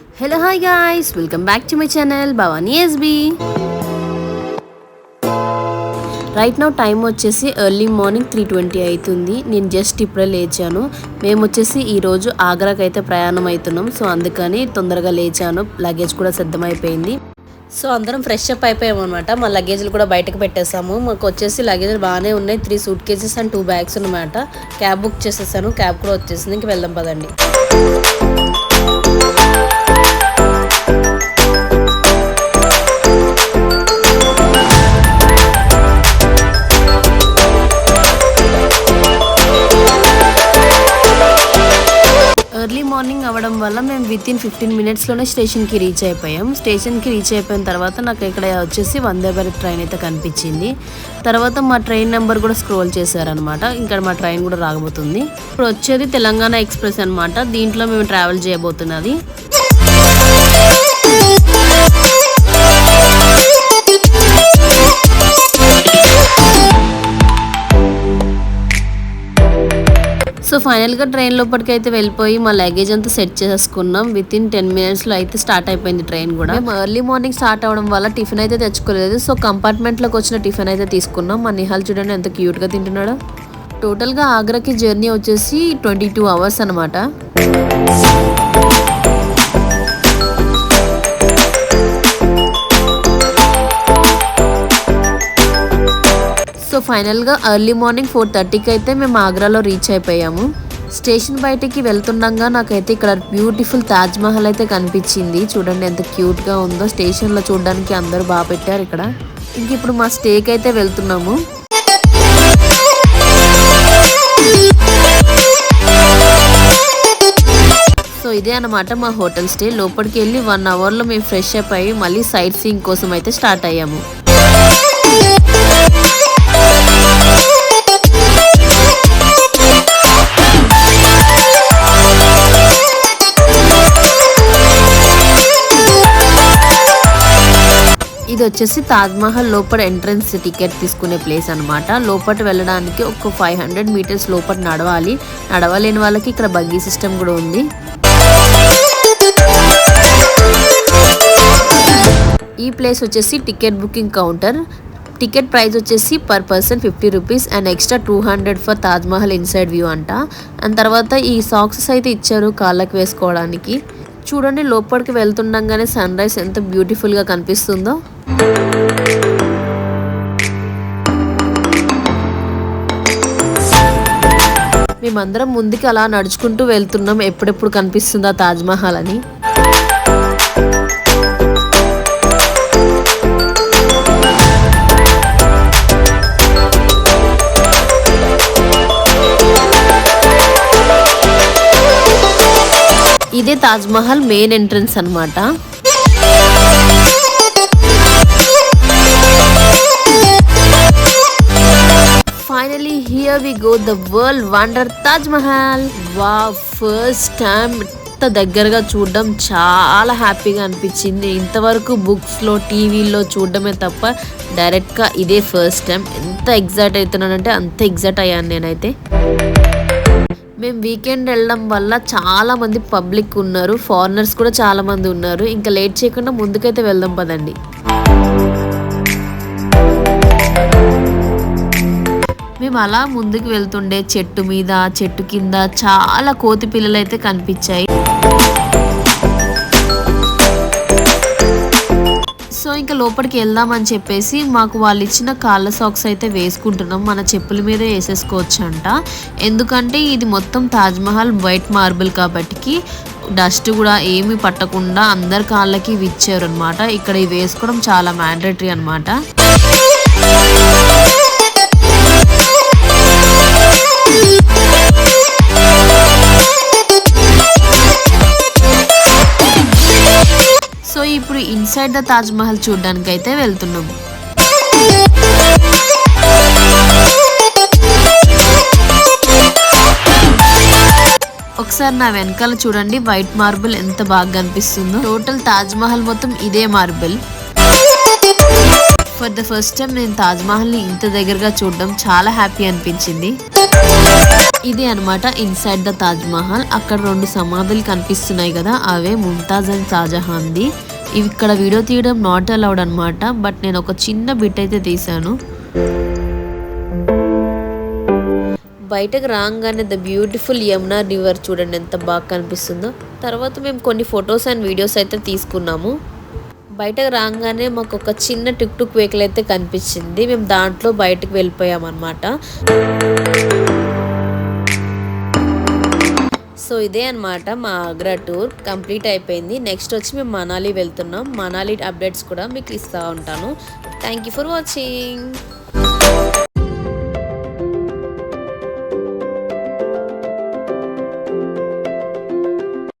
Hello hi guys welcome back to my channel Bhavani SB right now time వచ్చేసి early morning three twenty అవుతుంది నేను just ఇప్పుడే లేచాను. మేము వచ్చేసి ఈరోజు ఆగ్రాకి అయితే ప్రయాణం అవుతున్నాం. సో అందుకని తొందరగా లేచాను. లగేజ్ కూడా సిద్ధమైపోయింది. సో అందరం ఫ్రెష్ అప్ అయిపోయాము అనమాట మా లగేజ్లు కూడా బయటకు పెట్టేసాము. మాకు వచ్చేసి లగేజ్లు బాగానే ఉన్నాయి. Three suitcases and two bags అనమాట క్యాబ్ బుక్ చేసేసాను. క్యాబ్ కూడా వచ్చేసింది. ఇంక వెళ్దాం పదండి. మార్నింగ్ అవ్వడం వల్ల మేము విత్ ఇన్ ఫిఫ్టీన్ మినిట్స్లోనే స్టేషన్కి రీచ్ అయిపోయాం. స్టేషన్కి రీచ్ అయిపోయిన తర్వాత నాకు ఇక్కడ వచ్చేసి వందే భారత్ ట్రైన్ అయితే కనిపించింది. తర్వాత మా ట్రైన్ నెంబర్ కూడా స్క్రోల్ చేశారనమాట ఇక్కడ మా ట్రైన్ కూడా రాబోతుంది ఇప్పుడు వచ్చేది తెలంగాణ ఎక్స్ప్రెస్ అనమాట దీంట్లో మేము ట్రావెల్ చేయబోతున్నది. ఫైనల్గా ట్రైన్ లోపలికైతే అయితే వెళ్ళిపోయి మా లగేజ్ అంతా సెట్ చేసుకున్నాం. విత్ ఇన్ టెన్ మినిట్స్లో అయితే స్టార్ట్ అయిపోయింది ట్రైన్ కూడా. మేము ఎర్లీ మార్నింగ్ స్టార్ట్ అవడం వల్ల టిఫిన్ అయితే తెచ్చుకోలేదు. సో కంపార్ట్మెంట్లోకి వచ్చిన టిఫిన్ అయితే తీసుకున్నాం. మా నిహాల్ చూడండి ఎంత క్యూట్గా తింటున్నాడో. టోటల్గా ఆగ్రాకి జర్నీ వచ్చేసి ట్వంటీ టూ అవర్స్ అనమాట సో ఫైనల్గా ఎర్లీ మార్నింగ్ ఫోర్ థర్టీకి అయితే మేము ఆగ్రాలో రీచ్ అయిపోయాము. స్టేషన్ బయటికి వెళ్తుండగా నాకైతే ఇక్కడ బ్యూటిఫుల్ తాజ్ మహల్ అయితే కనిపించింది. చూడండి ఎంత క్యూట్గా ఉందో స్టేషన్లో చూడడానికి అందరూ బాగా పెట్టారు ఇక్కడ. ఇంక ఇప్పుడు మా స్టేకి అయితే వెళ్తున్నాము. సో ఇదే అనమాట మా హోటల్ స్టే. లోపలికి వెళ్ళి వన్ అవర్లో మేము ఫ్రెష్ అప్ అయ్యి మళ్ళీ సైట్ సీయింగ్ కోసం అయితే స్టార్ట్ అయ్యాము. ఇది వచ్చేసి తాజ్ మహల్ లోపల ఎంట్రన్స్ టికెట్ తీసుకునే ప్లేస్ అనమాట లోపల వెళ్ళడానికి ఒక ఫైవ్ హండ్రెడ్ మీటర్స్ లోపల నడవాలి. నడవలేని వాళ్ళకి ఇక్కడ బగ్గీ సిస్టమ్ కూడా ఉంది. ఈ ప్లేస్ వచ్చేసి ticket booking counter. Ticket price వచ్చేసి per person fifty rupees and extra two hundred for Taj Mahal inside view అంట. అండ్ తర్వాత ఈ సాక్సెస్ అయితే ఇచ్చారు కాళ్ళకి వేసుకోవడానికి. చూడండి లోపలికి వెళ్తుండగానే సన్ రైజ్ ఎంత బ్యూటిఫుల్గా కనిపిస్తుందో. మేమందరం ముందుకు అలా నడుచుకుంటూ వెళ్తున్నాం. ఎప్పుడెప్పుడు కనిపిస్తుందా తాజ్ మహల్ అని. ఇదే తాజ్మహల్ మెయిన్ ఎంట్రన్స్ అనమాట finally here we go the world wonder Taj Mahal wow first time ఇంత దగ్గరగా చూడడం చాలా హ్యాపీగా అనిపించింది. ఇంతవరకు బుక్స్లో టీవీలో చూడడమే తప్ప డైరెక్ట్గా ఇదే ఫస్ట్ టైం ఎంత ఎగ్జైట్ అవుతున్నానంటే అంత ఎగ్జైట్ అయ్యాను నేనైతే. మేము వీకెండ్ వెళ్ళడం వల్ల చాలా మంది పబ్లిక్ ఉన్నారు ఫారినర్స్ కూడా చాలా మంది ఉన్నారు. ఇంకా లేట్ చేయకుండా ముందుకైతే వెళ్దాం పదండి. మేము అలా ముందుకు వెళ్తుండే చెట్టు మీద చెట్టు కింద చాలా కోతి పిల్లలు అయితే కనిపించాయి. ఇంకా లోపలికి వెళ్దామని చెప్పేసి మాకు వాళ్ళు ఇచ్చిన కాళ్ళ సాక్స్ అయితే వేసుకుంటున్నాం. మన చెప్పుల మీద వేసేసుకోవచ్చు అంట ఎందుకంటే ఇది మొత్తం తాజ్మహల్ వైట్ మార్బుల్ కాబట్టి డస్ట్ కూడా ఏమీ పట్టకుండా అందరి కాళ్ళకి ఇవి ఇచ్చారు అనమాట ఇక్కడ ఇవి వేసుకోవడం చాలా మ్యాండేటరీ అనమాట ఇప్పుడు ఇన్సైడ్ ద తాజ్ మహల్ చూడడానికి అయితే వెళ్తున్నాం. ఒకసారి నా వెనకాల చూడండి వైట్ మార్బుల్ ఎంత బాగా కనిపిస్తుందో. టోటల్ తాజ్ మహల్ మొత్తం ఇదే marble for the first time నేను తాజ్ మహల్ని ఇంత దగ్గరగా చూడడం చాలా హ్యాపీ అనిపించింది. ఇది అన్నమాట ఇన్సైడ్ ద తాజ్ మహల్ అక్కడ రెండు సమాధులు కనిపిస్తున్నాయి కదా అవే ముంతాజ్ అండ్ షాజహాన్ది ఇక్కడ వీడియో తీయడం నాట్ అలౌడ్ అనమాట బట్ నేను ఒక చిన్న బిట్ అయితే తీశాను. బయటకు రాగానే ద బ్యూటిఫుల్ యమునా రివర్ చూడండి ఎంత బాగా కనిపిస్తుందో. తర్వాత మేము కొన్ని ఫొటోస్ అండ్ వీడియోస్ అయితే తీసుకున్నాము. బయటకు రాగానే మాకు ఒక చిన్న టిక్ టుక్ వెహికల్ అయితే కనిపించింది. మేము దాంట్లో బయటకు వెళ్ళిపోయాం అనమాట సో ఇదే అన్నమాట మా ఆగ్రా టూర్. కంప్లీట్ అయిపోయింది. నెక్స్ట్ వచ్చి మేము మనాలి వెళ్తున్నాం. మనాలి అప్డేట్స్ కూడా మీకు ఇస్తూ ఉంటాను. Thank you for watching